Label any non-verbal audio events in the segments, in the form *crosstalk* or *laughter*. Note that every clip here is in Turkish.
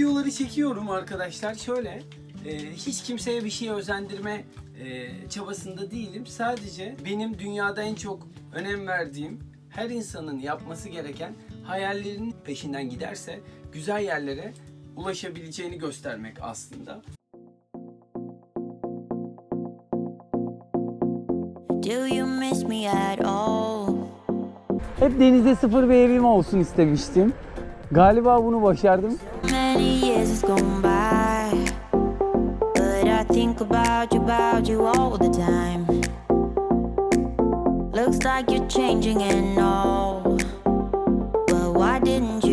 videoları çekiyorum arkadaşlar. Şöyle e, hiç kimseye bir şey özendirme e, çabasında değilim. Sadece benim dünyada en çok önem verdiğim her insanın yapması gereken hayallerinin peşinden giderse güzel yerlere ulaşabileceğini göstermek aslında. Do you miss me at all? Hep denizde sıfır bir evim olsun istemiştim. Galiba bunu başardım. Looks like you're changing and all, but why didn't you?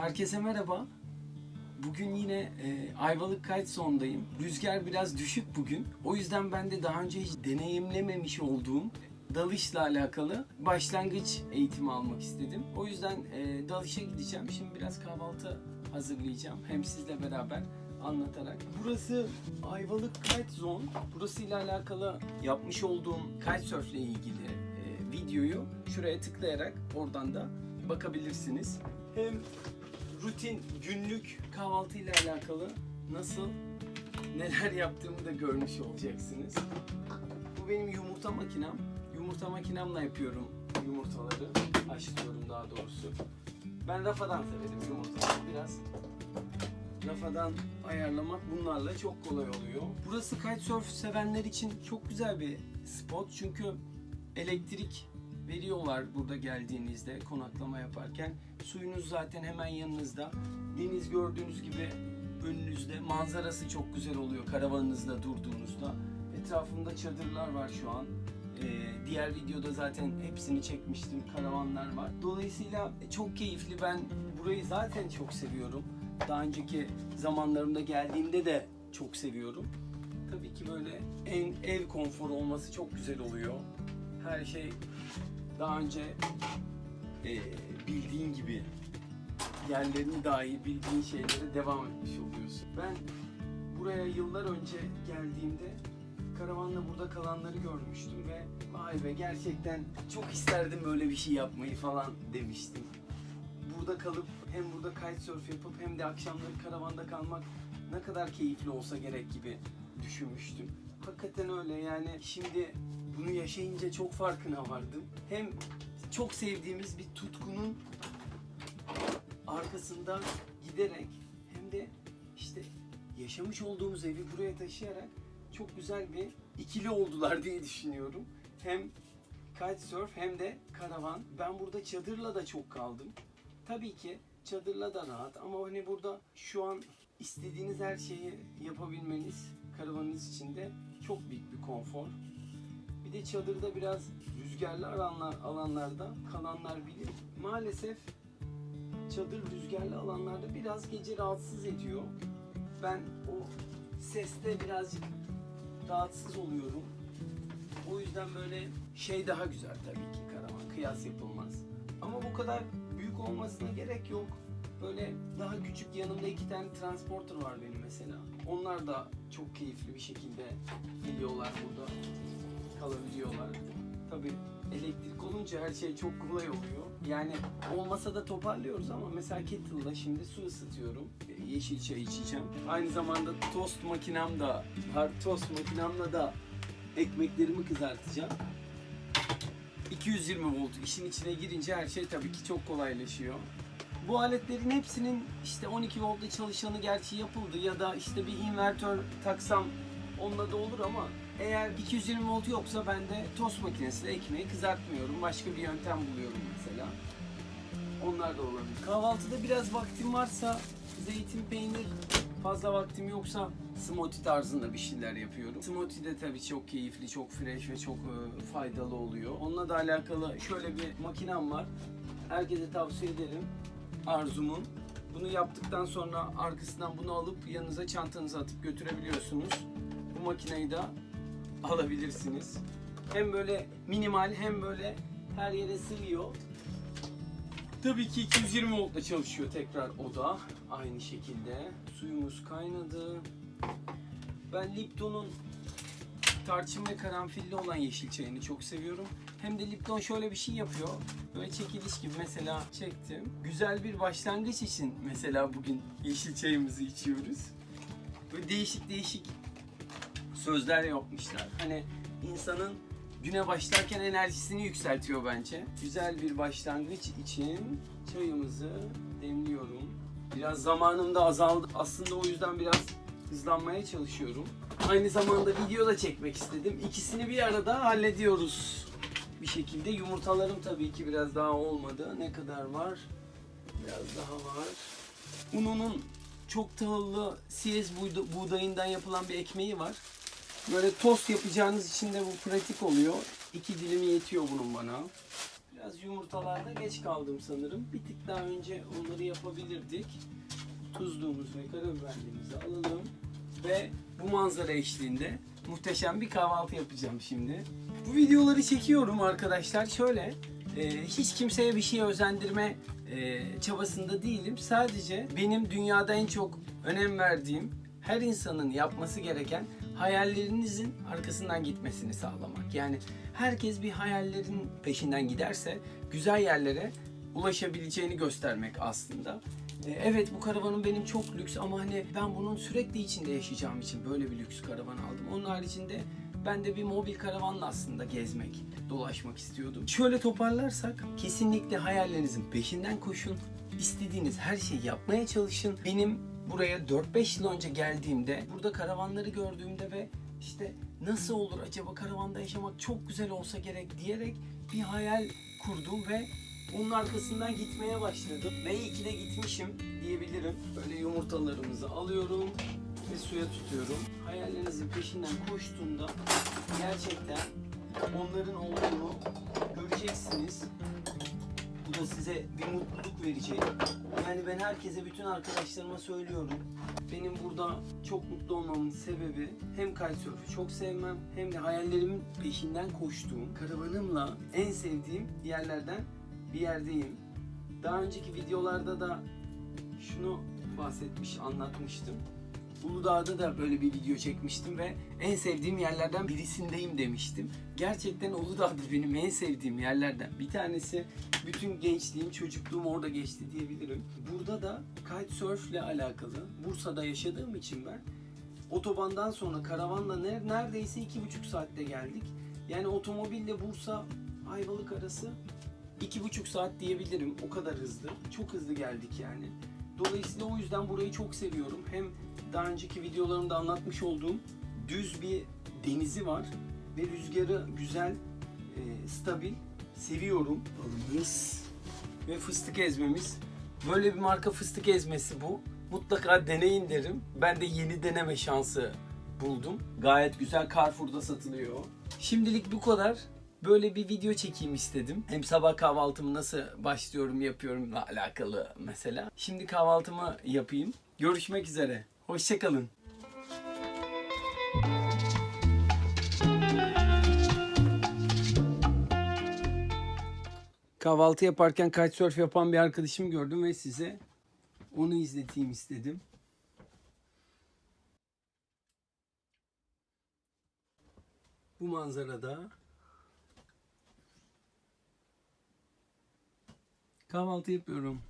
Herkese merhaba. Bugün yine e, Ayvalık Kite Zone'dayım. Rüzgar biraz düşük bugün. O yüzden ben de daha önce hiç deneyimlememiş olduğum dalışla alakalı başlangıç eğitimi almak istedim. O yüzden e, dalışa gideceğim. Şimdi biraz kahvaltı hazırlayacağım. Hem sizle beraber anlatarak. Burası Ayvalık Kite Zone. Burası ile alakalı yapmış olduğum kitesurf ile ilgili e, videoyu şuraya tıklayarak oradan da bakabilirsiniz. Hem rutin günlük kahvaltı ile alakalı nasıl neler yaptığımı da görmüş olacaksınız. Bu benim yumurta makinem. Yumurta makinemle yapıyorum yumurtaları. Haşlıyorum daha doğrusu. Ben rafadan severim yumurtaları biraz. Rafadan ayarlamak bunlarla çok kolay oluyor. Burası kitesurf sevenler için çok güzel bir spot çünkü elektrik veriyorlar burada geldiğinizde konaklama yaparken. Suyunuz zaten hemen yanınızda. Deniz gördüğünüz gibi önünüzde. Manzarası çok güzel oluyor karavanınızda durduğunuzda. Etrafımda çadırlar var şu an. Ee, diğer videoda zaten hepsini çekmiştim. Karavanlar var. Dolayısıyla çok keyifli. Ben burayı zaten çok seviyorum. Daha önceki zamanlarımda geldiğimde de çok seviyorum. Tabii ki böyle en ev konforu olması çok güzel oluyor. Her şey daha önce e, bildiğin gibi yerlerini dahi bildiğin şeylere devam etmiş oluyorsun. Ben buraya yıllar önce geldiğimde karavanla burada kalanları görmüştüm ve vay be gerçekten çok isterdim böyle bir şey yapmayı falan demiştim. Burada kalıp hem burada kitesurf yapıp hem de akşamları karavanda kalmak ne kadar keyifli olsa gerek gibi düşünmüştüm. Hakikaten öyle yani şimdi bunu yaşayınca çok farkına vardım. Hem çok sevdiğimiz bir tutkunun arkasında giderek hem de işte yaşamış olduğumuz evi buraya taşıyarak çok güzel bir ikili oldular *laughs* diye düşünüyorum. Hem kitesurf hem de karavan. Ben burada çadırla da çok kaldım. Tabii ki çadırla da rahat ama hani burada şu an istediğiniz her şeyi yapabilmeniz karavanınız için de çok büyük bir konfor. Bir de çadırda biraz rüzgarlı alanlar, alanlarda kalanlar bilir. Maalesef çadır rüzgarlı alanlarda biraz gece rahatsız ediyor. Ben o seste birazcık rahatsız oluyorum. O yüzden böyle şey daha güzel tabii ki karavan. Kıyas yapılmaz. Ama bu kadar büyük olmasına gerek yok. Böyle daha küçük yanımda iki tane transporter var benim mesela. Onlar da çok keyifli bir şekilde geliyorlar burada. Kalabiliyorlar. Tabii elektrik olunca her şey çok kolay oluyor. Yani olmasa da toparlıyoruz ama mesela kettle'da şimdi su ısıtıyorum. Yeşil çay içeceğim. Aynı zamanda tost makinem de var. Tost makinemle de ekmeklerimi kızartacağım. 220 volt işin içine girince her şey tabii ki çok kolaylaşıyor. Bu aletlerin hepsinin işte 12 voltla çalışanı gerçi yapıldı ya da işte bir invertör taksam onunla da olur ama eğer 220 volt yoksa ben de tost makinesiyle ekmeği kızartmıyorum. Başka bir yöntem buluyorum mesela. Onlar da olabilir. Kahvaltıda biraz vaktim varsa zeytin, peynir, fazla vaktim yoksa smoothie tarzında bir şeyler yapıyorum. Smoothie de tabii çok keyifli, çok fresh ve çok e, faydalı oluyor. Onunla da alakalı şöyle bir makinem var. Herkese tavsiye ederim. Arzum'un. Bunu yaptıktan sonra arkasından bunu alıp yanınıza çantanıza atıp götürebiliyorsunuz. Bu makineyi de alabilirsiniz. Hem böyle minimal hem böyle her yere sığıyor. Tabii ki 220 voltla çalışıyor tekrar o da. Aynı şekilde. Suyumuz kaynadı. Ben Lipton'un tarçın ve karanfilli olan yeşil çayını çok seviyorum. Hem de Lipton şöyle bir şey yapıyor. Böyle çekiliş gibi mesela çektim. Güzel bir başlangıç için mesela bugün yeşil çayımızı içiyoruz. Böyle değişik değişik sözler yapmışlar. Hani insanın güne başlarken enerjisini yükseltiyor bence. Güzel bir başlangıç için çayımızı demliyorum. Biraz zamanım da azaldı. Aslında o yüzden biraz hızlanmaya çalışıyorum. Aynı zamanda video da çekmek istedim. İkisini bir arada hallediyoruz. Bir şekilde yumurtalarım tabii ki biraz daha olmadı. Ne kadar var? Biraz daha var. Ununun çok tahıllı siyez buğda- buğdayından yapılan bir ekmeği var. Böyle tost yapacağınız için de bu pratik oluyor. İki dilimi yetiyor bunun bana. Biraz yumurtalarda geç kaldım sanırım. Bir tık daha önce onları yapabilirdik. Tuzluğumuzu ve karabiberlerimizi alalım. Ve bu manzara eşliğinde muhteşem bir kahvaltı yapacağım şimdi. Bu videoları çekiyorum arkadaşlar. Şöyle, e, hiç kimseye bir şey özendirme e, çabasında değilim. Sadece benim dünyada en çok önem verdiğim, her insanın yapması gereken hayallerinizin arkasından gitmesini sağlamak. Yani herkes bir hayallerin peşinden giderse güzel yerlere ulaşabileceğini göstermek aslında. E, Evet bu karavanım benim çok lüks ama hani ben bunun sürekli içinde yaşayacağım için böyle bir lüks karavan aldım. Onun haricinde ben de bir mobil karavanla aslında gezmek, dolaşmak istiyordum. Şöyle toparlarsak kesinlikle hayallerinizin peşinden koşun. İstediğiniz her şeyi yapmaya çalışın. Benim buraya 4-5 yıl önce geldiğimde burada karavanları gördüğümde ve işte nasıl olur acaba karavanda yaşamak çok güzel olsa gerek diyerek bir hayal kurdum ve onun arkasından gitmeye başladım. Ve iyi ki de gitmişim diyebilirim. Böyle yumurtalarımızı alıyorum ve suya tutuyorum. Hayallerinizin peşinden koştuğunda gerçekten onların olduğunu göreceksiniz. Bu da size bir mutluluk verecek. Yani ben herkese, bütün arkadaşlarıma söylüyorum. Benim burada çok mutlu olmamın sebebi hem kitesurf'ü çok sevmem hem de hayallerimin peşinden koştuğum, karavanımla en sevdiğim yerlerden bir yerdeyim. Daha önceki videolarda da şunu bahsetmiş, anlatmıştım. Uludağ'da da böyle bir video çekmiştim ve en sevdiğim yerlerden birisindeyim demiştim. Gerçekten Uludağ'da *laughs* benim en sevdiğim yerlerden bir tanesi. Bütün gençliğim, çocukluğum orada geçti diyebilirim. Burada da kitesurf ile alakalı. Bursa'da yaşadığım için ben otobandan sonra karavanla ne- neredeyse iki buçuk saatte geldik. Yani otomobille Bursa Ayvalık arası iki buçuk saat diyebilirim. O kadar hızlı. Çok hızlı geldik yani. Dolayısıyla o yüzden burayı çok seviyorum. Hem daha önceki videolarımda anlatmış olduğum düz bir denizi var ve rüzgarı güzel, e, stabil. Seviyorum. Balımız ve fıstık ezmemiz. Böyle bir marka fıstık ezmesi bu. Mutlaka deneyin derim. Ben de yeni deneme şansı buldum. Gayet güzel Carrefour'da satılıyor. Şimdilik bu kadar. Böyle bir video çekeyim istedim. Hem sabah kahvaltımı nasıl başlıyorum yapıyorumla alakalı mesela. Şimdi kahvaltımı yapayım. Görüşmek üzere. Hoşçakalın. Kahvaltı yaparken kitesurf yapan bir arkadaşımı gördüm ve size onu izleteyim istedim. Bu manzarada kahvaltı yapıyorum.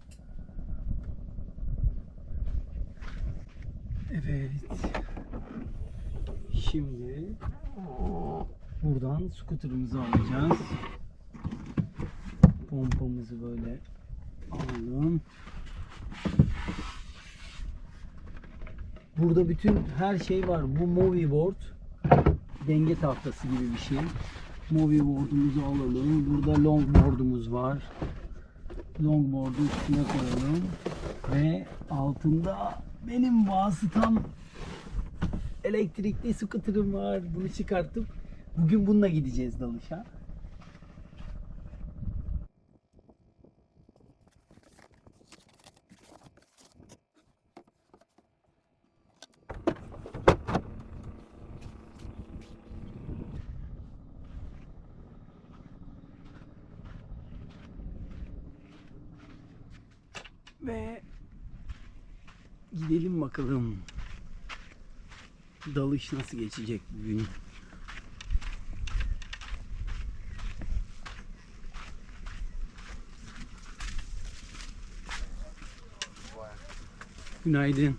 Evet. Şimdi buradan scooter'ımızı alacağız. Pompamızı böyle alalım. Burada bütün her şey var. Bu movie board denge tahtası gibi bir şey. Movie board'umuzu alalım. Burada longboard'umuz var. Longboard'u üstüne koyalım. Ve altında benim vasıtam elektrikli scooter'ım var. Bunu çıkartıp bugün bununla gideceğiz dalışa. Ve gidelim bakalım. Dalış nasıl geçecek bugün? Günaydın.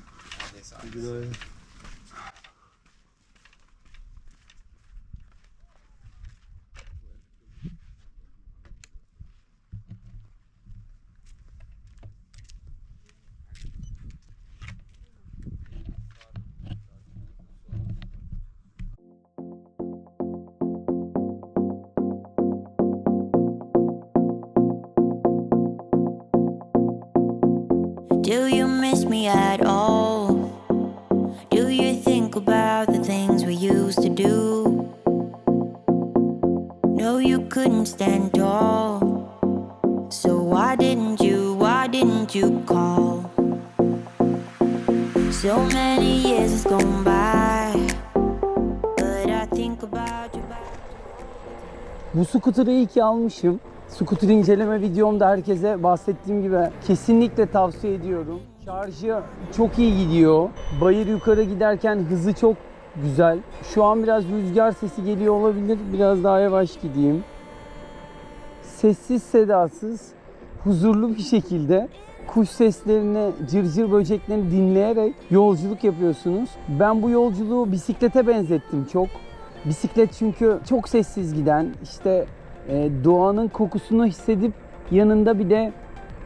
Do you miss me at all? Do you think about the things we used to do? No, you couldn't stand tall. So why didn't you, why didn't you call? So many years has gone by. But I think about you. Bu skuterı iyi ki almışım. Skuter inceleme videomda herkese bahsettiğim gibi kesinlikle tavsiye ediyorum. Şarjı çok iyi gidiyor. Bayır yukarı giderken hızı çok güzel. Şu an biraz rüzgar sesi geliyor olabilir. Biraz daha yavaş gideyim. Sessiz sedasız, huzurlu bir şekilde kuş seslerini, cırcır böceklerini dinleyerek yolculuk yapıyorsunuz. Ben bu yolculuğu bisiklete benzettim çok. Bisiklet çünkü çok sessiz giden, işte doğanın kokusunu hissedip yanında bir de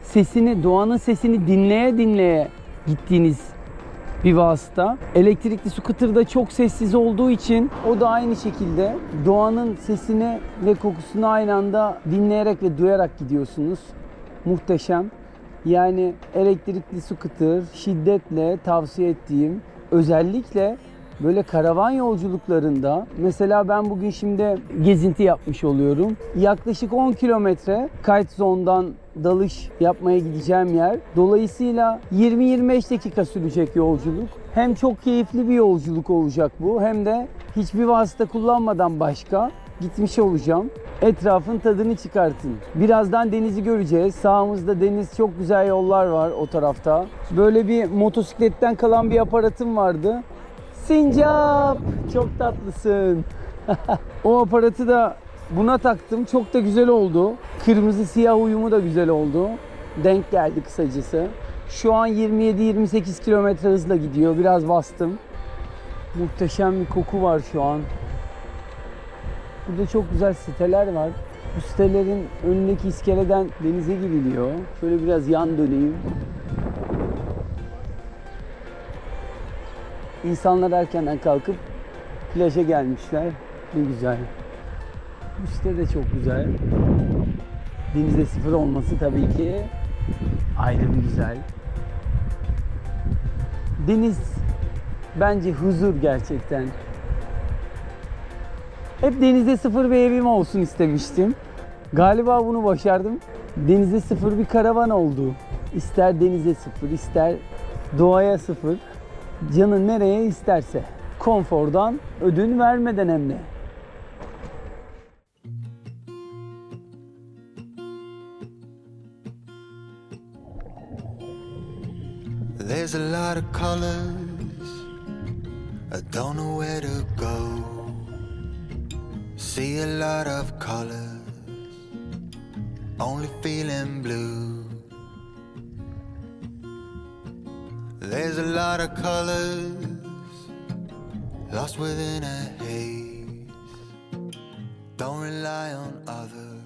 sesini, doğanın sesini dinleye dinleye gittiğiniz bir vasıta. Elektrikli scooter da çok sessiz olduğu için o da aynı şekilde doğanın sesini ve kokusunu aynı anda dinleyerek ve duyarak gidiyorsunuz. Muhteşem. Yani elektrikli scooter şiddetle tavsiye ettiğim özellikle böyle karavan yolculuklarında mesela ben bugün şimdi gezinti yapmış oluyorum. Yaklaşık 10 kilometre kite zone'dan dalış yapmaya gideceğim yer. Dolayısıyla 20-25 dakika sürecek yolculuk. Hem çok keyifli bir yolculuk olacak bu hem de hiçbir vasıta kullanmadan başka gitmiş olacağım. Etrafın tadını çıkartın. Birazdan denizi göreceğiz. Sağımızda deniz çok güzel yollar var o tarafta. Böyle bir motosikletten kalan bir aparatım vardı. Sincap! Çok tatlısın. *laughs* o aparatı da buna taktım. Çok da güzel oldu. Kırmızı siyah uyumu da güzel oldu. Denk geldi kısacası. Şu an 27-28 kilometre hızla gidiyor. Biraz bastım. Muhteşem bir koku var şu an. Burada çok güzel siteler var. Bu sitelerin önündeki iskeleden denize giriliyor. Şöyle biraz yan döneyim. İnsanlar erkenden kalkıp plaja gelmişler. Ne güzel. Bu site de çok güzel. Denizde sıfır olması tabii ki ayrı bir güzel. Deniz bence huzur gerçekten. Hep denizde sıfır bir evim olsun istemiştim. Galiba bunu başardım. Denizde sıfır bir karavan oldu. İster denize sıfır, ister doğaya sıfır. Canın nereye isterse. Konfordan ödün vermeden hem de. There's a lot of colors, I don't know where to go. See a lot of colors, only feeling blue. There's a lot of colors, lost within a haze. Don't rely on others